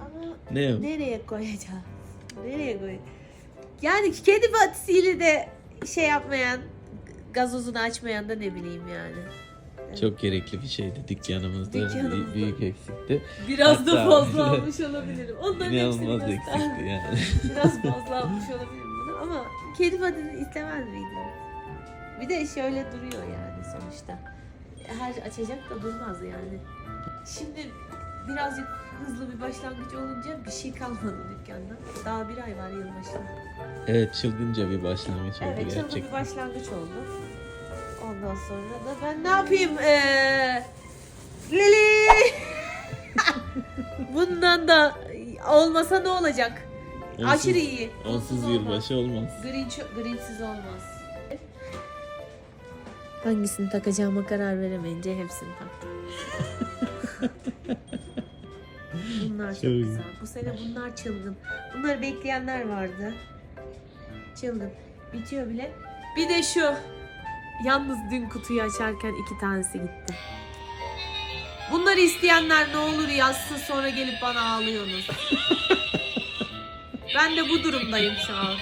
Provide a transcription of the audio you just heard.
Ama Ne o? nereye koyacağız? Nereye koy? Yani kedi patisiyle de şey yapmayan, gazozunu açmayan da ne bileyim yani. Çok gerekli bir şeydi dükkanımızda. Dükkanımızda. Büyük eksikti. Biraz da Hatta- fazla almış olabilirim. Onların İnanılmaz eksikti yani. Biraz fazla almış olabilirim bunu ama kedi patisi istemez miydiniz? Bir de şöyle duruyor yani sonuçta. Her açacak da durmaz yani. Şimdi birazcık hızlı bir başlangıç olunca bir şey kalmadı dükkanda. Daha bir ay var yılbaşına. Evet çılgınca bir başlangıç oldu Evet çılgın bir başlangıç oldu. Ondan sonra da ben ne yapayım? Ee, Lili! Bundan da olmasa ne olacak? Onsuz- Aşırı iyi. Onsuz olmaz. yılbaşı olmaz. Green, çö- greensiz olmaz. Hangisini takacağıma karar veremeyince hepsini taktım. bunlar çok Çok güzel. Bu sene bunlar çılgın. Bunları bekleyenler vardı. Çılgın. Bitiyor bile. Bir de şu. Yalnız dün kutuyu açarken iki tanesi gitti. Bunları isteyenler ne olur yazsın sonra gelip bana ağlıyorsunuz. ben de bu durumdayım şu an.